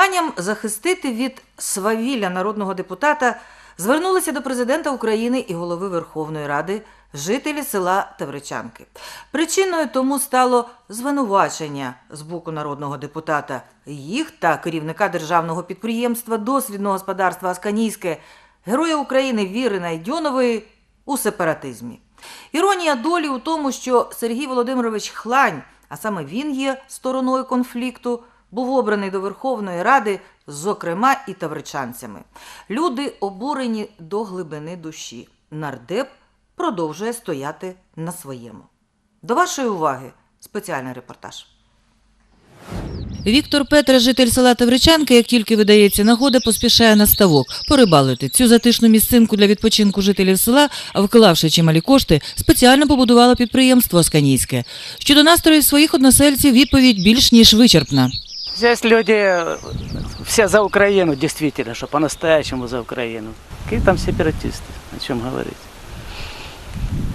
проханням захистити від свавілля народного депутата звернулися до президента України і голови Верховної Ради жителі села Тавричанки. Причиною тому стало звинувачення з боку народного депутата їх та керівника державного підприємства дослідного господарства Асканійське, героя України Віри Найдьонової у сепаратизмі. Іронія долі у тому, що Сергій Володимирович Хлань, а саме він є стороною конфлікту, був обраний до Верховної Ради, зокрема і тавричанцями. Люди обурені до глибини душі. Нардеп продовжує стояти на своєму. До вашої уваги спеціальний репортаж. Віктор Петра, житель села Тавричанки, як тільки видається нагода, поспішає на ставок порибалити. Цю затишну місцинку для відпочинку жителів села, а вклавши чималі кошти, спеціально побудувало підприємство Асканійське. Щодо настроїв своїх односельців, відповідь більш ніж вичерпна. Здесь люди э, все за Украину, действительно, что по-настоящему за Украину. Какие там сепаратисты, о чем говорить.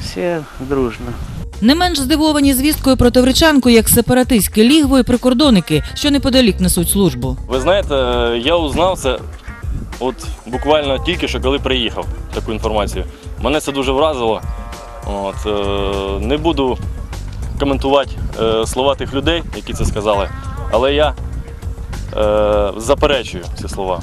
Все дружно. Не менш здивовані звісткою про Тавричанку, як сепаратистське лігво і прикордонники, що неподалік несуть службу. Ви знаєте, я узнав це от буквально тільки що коли приїхав таку інформацію. Мене це дуже вразило. От, е, не буду коментувати е, слова тих людей, які це сказали, але я е, заперечую ці слова.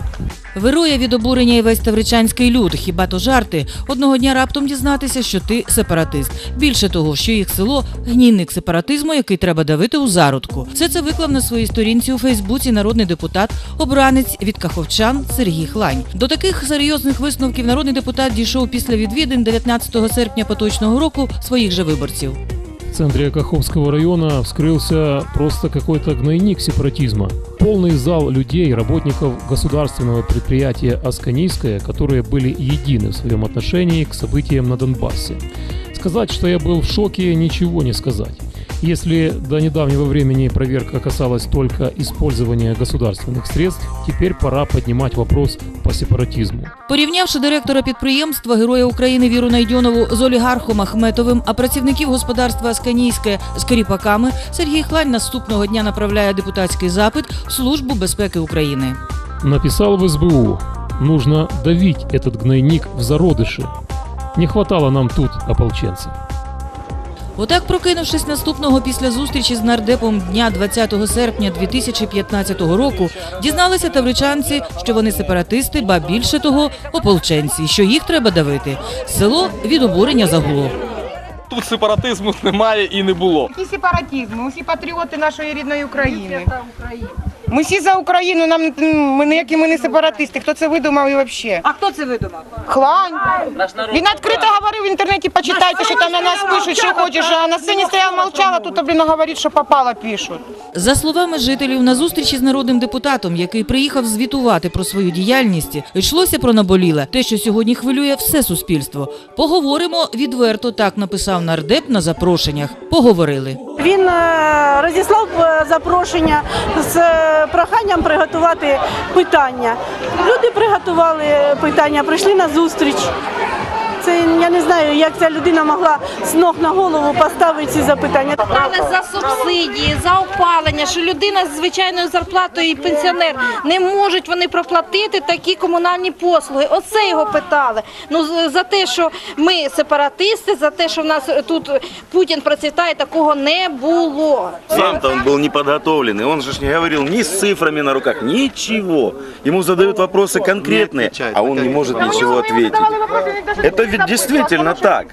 Вирує від обурення і весь тавричанський люд. Хіба то жарти? Одного дня раптом дізнатися, що ти сепаратист. Більше того, що їх село гнійник сепаратизму, який треба давити у зародку. Все це виклав на своїй сторінці у Фейсбуці народний депутат, обранець від каховчан Сергій Хлань. До таких серйозних висновків народний депутат дійшов після відвідин 19 серпня поточного року своїх же виборців. В центре Каховского района вскрылся просто какой-то гнойник сепаратизма. Полный зал людей, работников государственного предприятия «Асканийское», которые были едины в своем отношении к событиям на Донбассе. Сказать, что я был в шоке, ничего не сказать. Если до недавнего времени проверка касалась только использования государственных средств, теперь пора поднимать вопрос по сепаратизму. Порівнявши директора підприємства Героя України Віру Найдьонову з олігархом Ахметовим, а працівників господарства Асканійське з Керіпаками, Сергій Хлань наступного дня направляє депутатський запит в Службу безпеки України. Написал в СБУ. Нужно давить этот гнойник в зародыше. Не хватало нам тут ополченцев. Отак, прокинувшись наступного після зустрічі з нардепом дня 20 серпня 2015 року, дізналися тавричанці, що вони сепаратисти, ба більше того, ополченці, що їх треба давити. Село від обурення загуло. Тут сепаратизму немає і не було. Який сепаратизм? Ми всі патріоти нашої рідної України. Ми всі за Україну, нам ми ніякі ми не сепаратисти. Хто це видумав і взагалі? А хто це видумав? Хлань. Він відкрито говорив в інтернеті, почитайте, що там на нас пишуть, що хочеш. А на сцені стояв мовчала, тут, блін, говорить, що попало, пишуть. За словами жителів, на зустрічі з народним депутатом, який приїхав звітувати про свою діяльність, йшлося про наболіле, те, що сьогодні хвилює все суспільство. Поговоримо відверто, так написав нардеп на запрошеннях. Поговорили. Він е, розіслав е, запрошення з е, проханням приготувати питання. Люди приготували питання, прийшли на зустріч Це я не знаю, як ця людина могла з ног на голову поставити ці запитання. питали за субсидії, за опалення, що людина з звичайною зарплатою і пенсіонер не можуть вони проплатити такі комунальні послуги. Оце його питали. Ну з- за те, що ми сепаратисти, за те, що в нас тут Путін процвітає, такого не було. Сам-то он был не подготовленный. Он же ж не говорил ни с цифрами на руках, ничего. Ему задают вопросы конкретные, а он не может ничего ответить. Это ведь действительно так.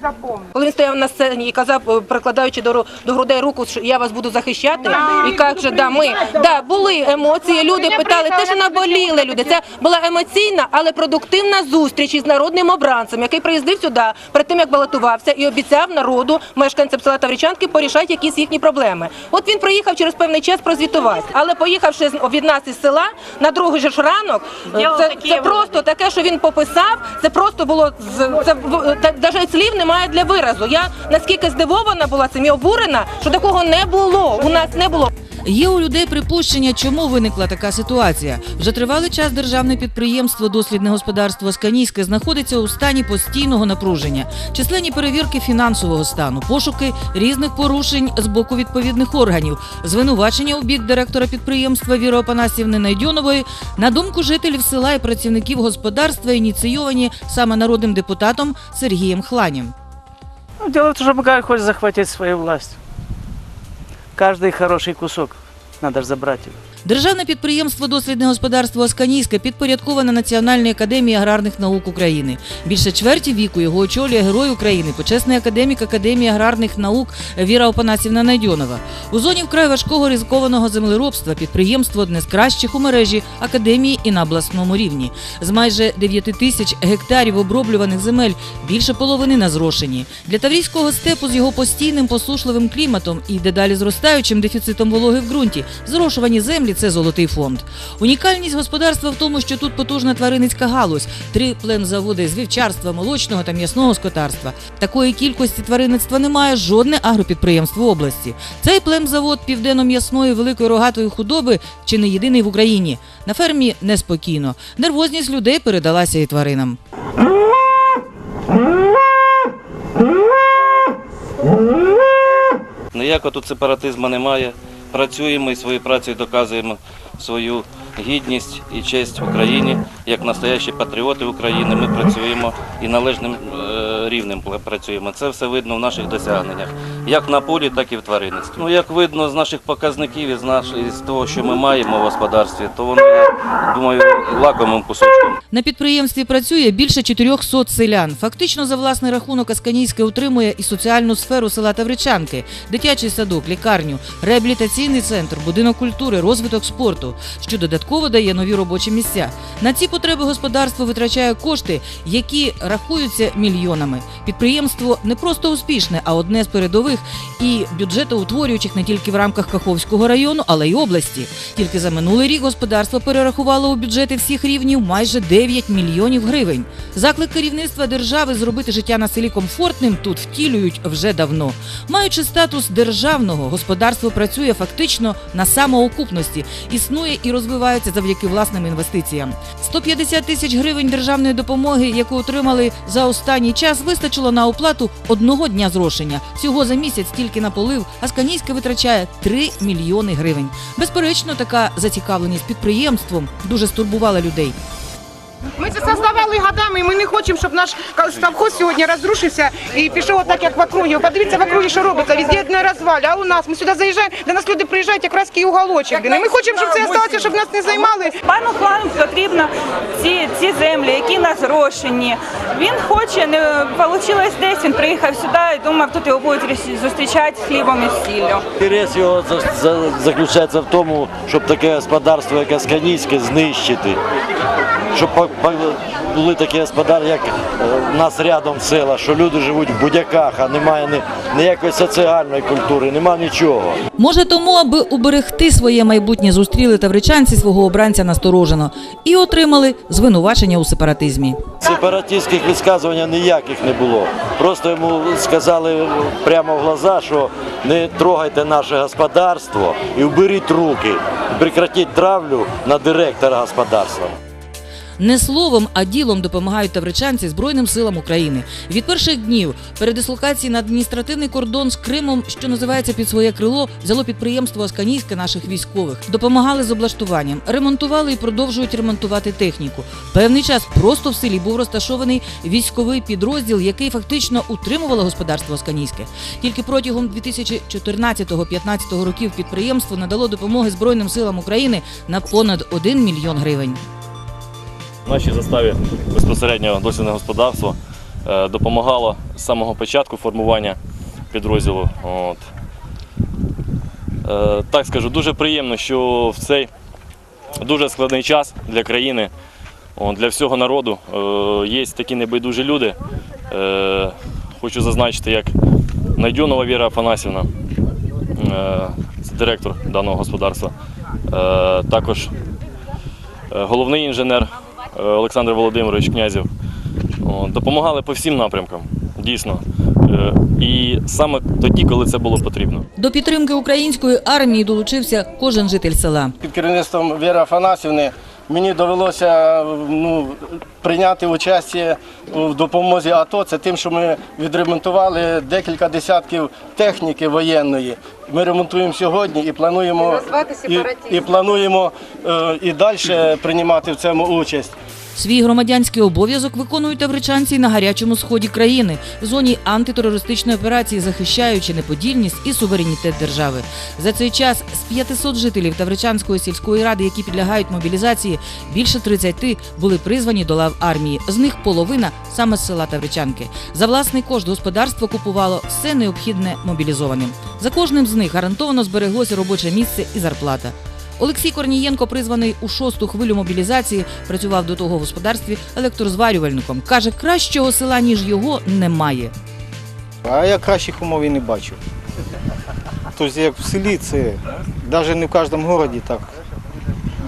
Коли він стояв на сцені і казав, е, прикладаючи до, ру- до грудей руку, що я вас буду захищати, і каже, да, ми да, були емоції. Люди питали, те, що наболіли люди. Це була емоційна, але продуктивна зустріч із народним обранцем, який приїздив сюди перед тим, як балотувався, і обіцяв народу, мешканцям села Таврічанки, порішати якісь їхні проблеми. От він приїхав через певний час прозвітувати, але поїхавши з- від нас із села на другий же ж ранок, це, це просто таке, що він пописав. Це просто було з це навіть слів немає для виразу. Я наскільки здивована була цим і обурена, що такого не було. У нас не було. Є у людей припущення, чому виникла така ситуація. Вже тривалий час державне підприємство Дослідне господарство Сканійське знаходиться у стані постійного напруження, численні перевірки фінансового стану, пошуки різних порушень з боку відповідних органів, звинувачення у бік директора підприємства Віри Опанасівни Найдьонової. На думку жителів села і працівників господарства, ініційовані саме народним депутатом Сергієм Хланім. Ну, дело в том, что Магаев хочет захватить свою власть. Каждый хороший кусок надо же забрать его. Державне підприємство Дослідне господарство Осканійське підпорядковане Національній академії аграрних наук України. Більше чверті віку його очолює Герой України, почесний академік Академії аграрних наук Віра Опанасівна Найдьонова. У зоні вкрай важкого ризикованого землеробства підприємство одне з кращих у мережі академії і на обласному рівні. З майже 9 тисяч гектарів оброблюваних земель більше половини на зрошенні. Для таврійського степу з його постійним посушливим кліматом і дедалі зростаючим дефіцитом вологи в ґрунті зрошувані землі це золотий фонд. Унікальність господарства в тому, що тут потужна тваринницька галузь, три племзаводи з вівчарства, молочного та м'ясного скотарства. Такої кількості тваринництва немає жодне агропідприємство області. Цей племзавод південно-м'ясної великої рогатої худоби чи не єдиний в Україні. На фермі неспокійно. Нервозність людей передалася і тваринам. Ніякого тут сепаратизму немає. Працюємо і своєю працею доказуємо свою гідність і честь в Україні. Як настоящі патріоти України, ми працюємо і належним е, рівнем працюємо. Це все видно в наших досягненнях, як на полі, так і в тваринництві. Ну, як видно з наших показників і з, наш, і з того, що ми маємо в господарстві, то воно думаю, лакомим кусочком. На підприємстві працює більше 400 селян. Фактично за власний рахунок Асканійське утримує і соціальну сферу села Тавричанки, дитячий садок, лікарню, реабілітаційний центр, будинок культури, розвиток спорту, що додатково дає нові робочі місця. На ці потреби господарство витрачає кошти, які рахуються мільйонами. Підприємство не просто успішне, а одне з передових і бюджетоутворюючих не тільки в рамках Каховського району, але й області. Тільки за минулий рік господарство перерахувало у бюджети всіх рівнів майже 9 мільйонів гривень. Заклик керівництва держави зробити життя на селі комфортним тут втілюють вже давно. Маючи статус державного, господарство працює фактично на самоокупності, існує і розвивається завдяки власним інвестиціям. 150 тисяч гривень державної допомоги, яку отримали за останній час, вистачило на оплату одного дня зрошення. Всього за місяць тільки на полив Асканійське витрачає 3 мільйони гривень. Безперечно, така зацікавленість підприємством дуже стурбувала людей. Создавали годами, і ми не хочемо, щоб наш ставхоз сьогодні розрушився і пішов так, як в округі. Подивіться в округі, що робиться, везде одне розвалі. А у нас ми сюди заїжджаємо, до нас люди приїжджають якраз такий уголочок. Ми хочемо, щоб це залишилося, щоб нас не займали. Пану Хлану потрібно ці, ці землі, які на зрошенні. Він хоче, не вийшло десь, він приїхав сюди і думав, тут його будуть зустрічати хлібом і сіллю. Інтерес його за- за- заключається в тому, щоб таке господарство, як Асканійське, знищити. Щоб були такі господарі, як е, в нас рядом села, що люди живуть в будяках, а немає ні, ніякої соціальної культури, немає нічого. Може, тому, аби уберегти своє майбутнє, зустріли тавричанці свого обранця насторожено і отримали звинувачення у сепаратизмі. Сепаратистських висказувань ніяких не було. Просто йому сказали прямо в глаза, що не трогайте наше господарство і вберіть руки, прекратіть травлю на директора господарства. Не словом, а ділом допомагають тавричанці Збройним силам України. Від перших днів передислокації на адміністративний кордон з Кримом, що називається під своє крило, взяло підприємство Асканійське наших військових. Допомагали з облаштуванням, ремонтували і продовжують ремонтувати техніку. Певний час просто в селі був розташований військовий підрозділ, який фактично утримувало господарство Асканійське. Тільки протягом 2014-2015 років підприємство надало допомоги Збройним силам України на понад 1 мільйон гривень. Нашій заставі безпосередньо дослідне господарство е, допомагало з самого початку формування підрозділу. От. Е, Так скажу, дуже приємно, що в цей дуже складний час для країни, для всього народу е, є такі небайдужі люди. Хочу зазначити, як Найдьонова Віра Афанасівна, це директор даного господарства, також головний інженер Олександр Володимирович Князів. Допомагали по всім напрямкам, дійсно. Е, І саме тоді, коли це було потрібно. До підтримки української армії долучився кожен житель села. Під керівництвом Віри Афанасівни мені довелося ну, прийняти участь в допомозі АТО. Це тим, що ми відремонтували декілька десятків техніки воєнної. Ми ремонтуємо сьогодні і плануємо і, і плануємо е, і далі приймати в цьому участь. Свій громадянський обов'язок виконують тавричанці на гарячому сході країни в зоні антитерористичної операції, захищаючи неподільність і суверенітет держави. За цей час з 500 жителів Тавричанської сільської ради, які підлягають мобілізації, більше 30 були призвані до лав армії. З них половина саме з села Тавричанки. За власний кошт господарство купувало все необхідне мобілізованим. За кожним з них гарантовано збереглося робоче місце і зарплата. Олексій Корнієнко, призваний у шосту хвилю мобілізації, працював до того в господарстві електрозварювальником. Каже, кращого села, ніж його, немає. А я кращих умов і не бачив. Тобто, як в селі, це навіть не в кожному місті так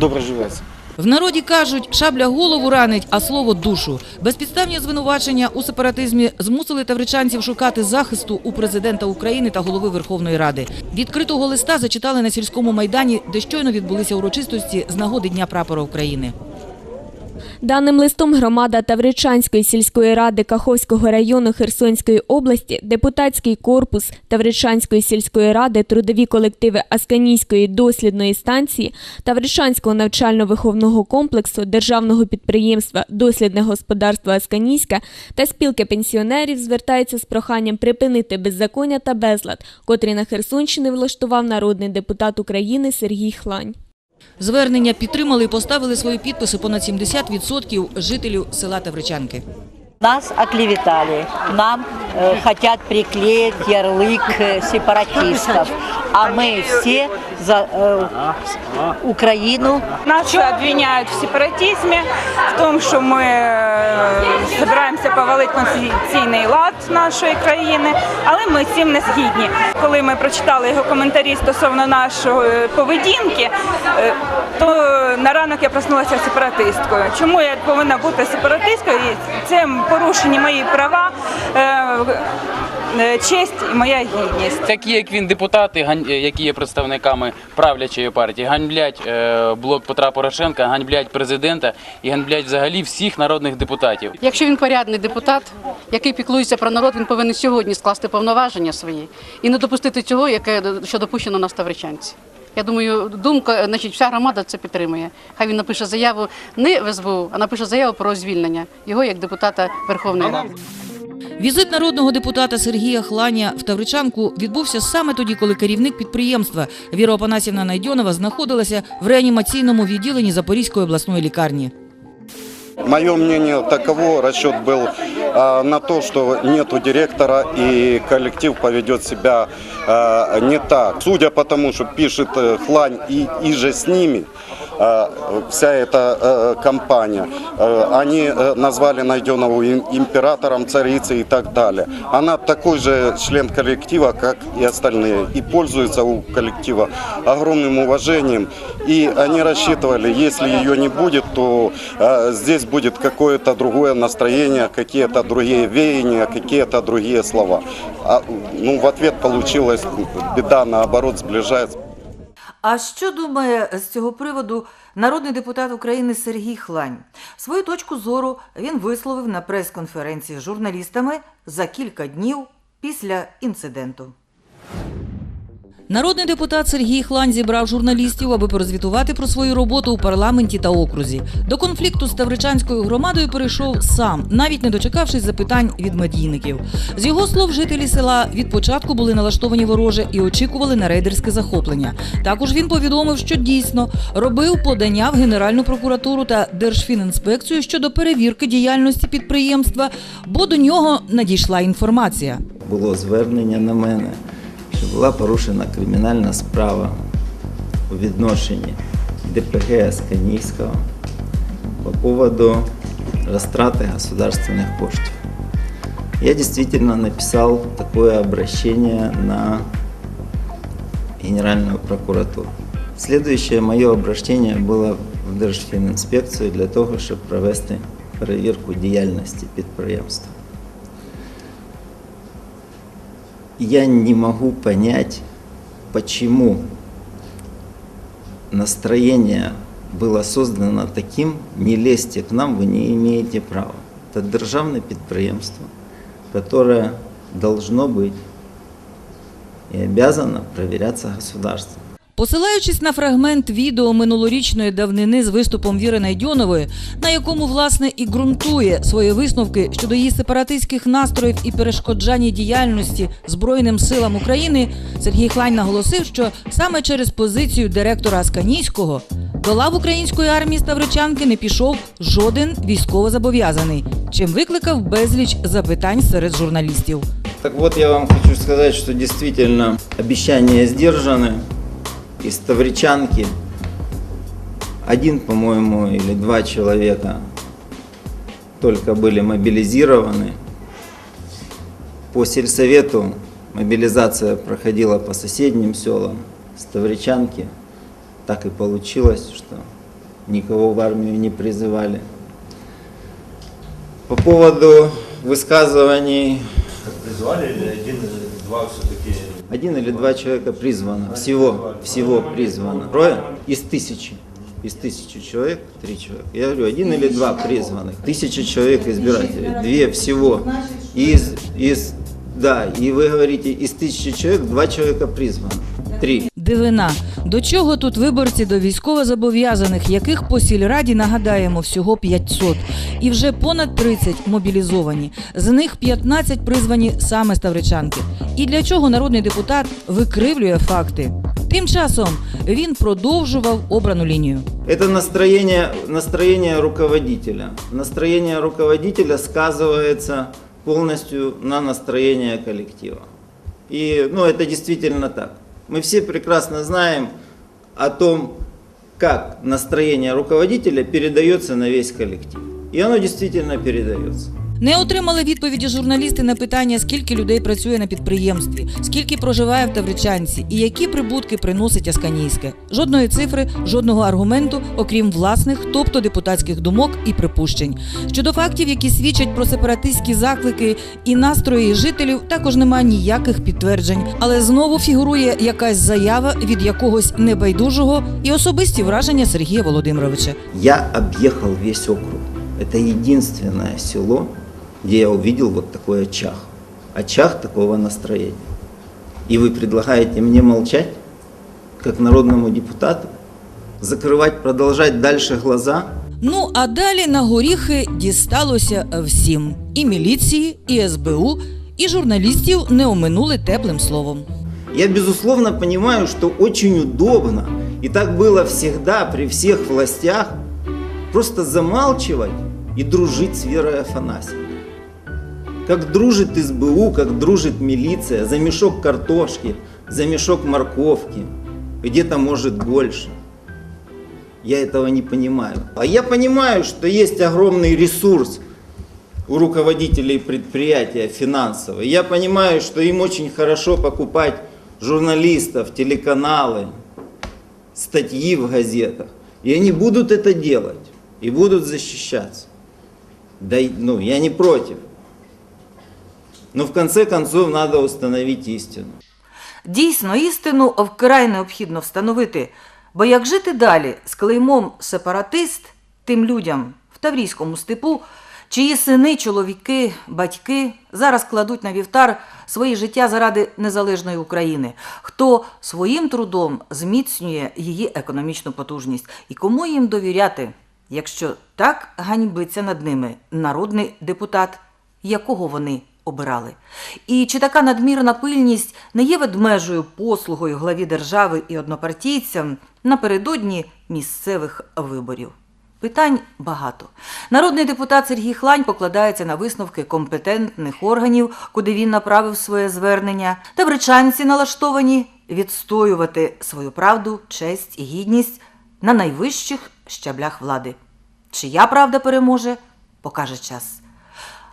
добре живеться. В народі кажуть, шабля голову ранить, а слово душу. Безпідставні звинувачення у сепаратизмі змусили тавричанців шукати захисту у президента України та голови Верховної Ради. Відкритого листа зачитали на сільському майдані, де щойно відбулися урочистості з нагоди Дня прапора України. Даним листом громада Тавричанської сільської ради Каховського району Херсонської області, депутатський корпус Тавричанської сільської ради, трудові колективи Асканійської дослідної станції, Тавричанського навчально-виховного комплексу Державного підприємства Дослідне господарство Асканійська та спілки пенсіонерів звертаються з проханням припинити беззаконня та безлад, котрі на Херсонщині влаштував народний депутат України Сергій Хлань. Звернення підтримали і поставили свої підписи понад 70% жителів села Тавричанки. Нас оклеветали, нам э, хотят приклеить ярлык э, сепаратистов, а мы все за э, Украину. Нас обвиняют в сепаратизме, в том, що ми е, збираємося повалити конституційний лад нашої країни, але ми з цим не згідні. Коли ми прочитали його коментарі стосовно нашої поведінки, е, то на ранок я проснулася сепаратисткою. Чому я повинна бути сепаратисткою? І Це порушені мої права, е, е, честь і моя гідність. Такі, як він, депутати, гань- які є представниками правлячої партії, ганьблять е, блок Петра Порошенка, ганьблять президента і ганьблять взагалі всіх народних депутатів. Якщо він порядний депутат, який піклується про народ, він повинен сьогодні скласти повноваження свої і не допустити цього, яке що допущено на Ставричанці. Я думаю, думка, значить, вся громада це підтримує. Хай він напише заяву не в СБУ, а напише заяву про звільнення його як депутата Верховної Ради. Візит народного депутата Сергія Хланя в Тавричанку відбувся саме тоді, коли керівник підприємства Віра Опанасівна Найдьонова знаходилася в реанімаційному відділенні Запорізької обласної лікарні. Мое мнение таково, расчет был а, на то, что нету директора и коллектив поведет себя а, не так. Судя по тому, что пишет э, Хлань и, и же с ними, вся эта э, компания, э, они э, назвали Найденову им- императором, царицей и так далее. Она такой же член коллектива, как и остальные, и пользуется у коллектива огромным уважением. И они рассчитывали, если ее не будет, то э, здесь будет какое-то другое настроение, какие-то другие веяния, какие-то другие слова. А, ну, в ответ получилась беда, наоборот, сближается. А що думає з цього приводу народний депутат України Сергій Хлань? Свою точку зору він висловив на прес-конференції з журналістами за кілька днів після інциденту. Народний депутат Сергій Хлань зібрав журналістів, аби порозвітувати про свою роботу у парламенті та окрузі. До конфлікту з Тавричанською громадою перейшов сам, навіть не дочекавшись запитань від медійників. З його слов, жителі села від початку були налаштовані вороже і очікували на рейдерське захоплення. Також він повідомив, що дійсно робив подання в Генеральну прокуратуру та Держфінінспекцію щодо перевірки діяльності підприємства, бо до нього надійшла інформація. було звернення на мене, що була порушена кримінальна справа у відношенні ДПГ Асканійського по поводу растраты государственных коштів. Я действительно написал такое обращение на Генеральную прокуратуру. Следующее мое обращение было в Держфінінспекцію для того, щоб провести перевірку діяльності підприємства. Я не могу понять, почему настроение было создано таким, не лезьте к нам, вы не имеете права. Это державное предприемство, которое должно быть и обязано проверяться государством. Посилаючись на фрагмент відео минулорічної давнини з виступом Віри Найдьонової, на якому власне і ґрунтує свої висновки щодо її сепаратистських настроїв і перешкоджання діяльності Збройним силам України, Сергій Хлань наголосив, що саме через позицію директора Асканійського до лав української армії Ставричанки не пішов жоден військовозобов'язаний, чим викликав безліч запитань серед журналістів. Так вот, я вам хочу сказать, что действительно обещания сдержаны. Из Тавричанки один, по-моему, или два человека только были мобилизированы. По сельсовету мобилизация проходила по соседним селам. С Тавричанки так и получилось, что никого в армию не призывали. По поводу высказываний Призвали или один или два все-таки? Один или два человека призвано, всего, всего призвано. Трое из тысячи. Из тысячи человек, три человека. Я говорю, один или два призванных. Тысяча человек избирателей, две всего. Из, из, да, и вы говорите, из тысячи человек два человека призвано. Три. Дивина. До чого тут виборці до військовозобов'язаних, яких по сільраді нагадаємо всього 500, і вже понад 30 мобілізовані. З них 15 призвані саме ставричанки. І для чого народний депутат викривлює факти? Тим часом він продовжував обрану лінію. Это настроение, настроение руководителя. Настроение руководителя сказывается полностью на настроение коллектива. И ну, это действительно так. Мы все прекрасно знаем о том, как настроение руководителя передается на весь коллектив. И оно действительно передается. Не отримали відповіді журналісти на питання, скільки людей працює на підприємстві, скільки проживає в Тавричанці і які прибутки приносить Асканійське. Жодної цифри, жодного аргументу, окрім власних, тобто депутатських думок і припущень. Щодо фактів, які свідчать про сепаратистські заклики і настрої жителів, також немає ніяких підтверджень. Але знову фігурує якась заява від якогось небайдужого і особисті враження Сергія Володимировича. Я объехал весь округ. Это единственное село, где я увидел вот такой очаг. Очаг такого настроения. И вы предлагаете мне молчать, как народному депутату? Закрывать, продолжать дальше глаза? Ну а далі на горіхи дісталося всім: і міліції, і СБУ, і журналістів не оминули теплим словом. Я, безусловно, понимаю, что очень удобно, и так было всегда при всех властях, просто замалчивать и дружить с Верой Афанасьевной. Как дружит СБУ, как дружит милиция, за мешок картошки, за мешок морковки, где-то может больше. Я этого не понимаю. А я понимаю, что есть огромный ресурс у руководителей предприятия финансовый. Я понимаю, что им очень хорошо покупать журналистов, телеканалы, статьи в газетах. И они будут это делать и будут защищаться. Да, ну, я не против. Но в конце концов надо установить истину. Дійсно, істину вкрай необхідно встановити. Бо як жити далі з клеймом сепаратист тим людям в Таврійському степу, чиї сини, чоловіки, батьки зараз кладуть на вівтар своє життя заради незалежної України, хто своїм трудом зміцнює її економічну потужність і кому їм довіряти, якщо так ганьбиться над ними народний депутат, якого вони обирали. І чи така надмірна пильність не є ведмежою послугою главі держави і однопартійцям напередодні місцевих виборів? Питань багато. Народний депутат Сергій Хлань покладається на висновки компетентних органів, куди він направив своє звернення. Тавричанці налаштовані відстоювати свою правду, честь і гідність на найвищих щаблях влади. Чия правда переможе, покаже час.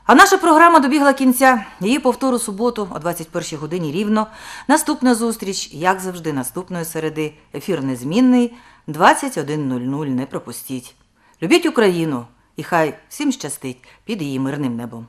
А наша програма добігла кінця. Її повтор у суботу о 21 годині рівно. Наступна зустріч, як завжди, наступної середи. Ефір незмінний 21.00. Не пропустіть. Любіть Україну і хай всім щастить під її мирним небом.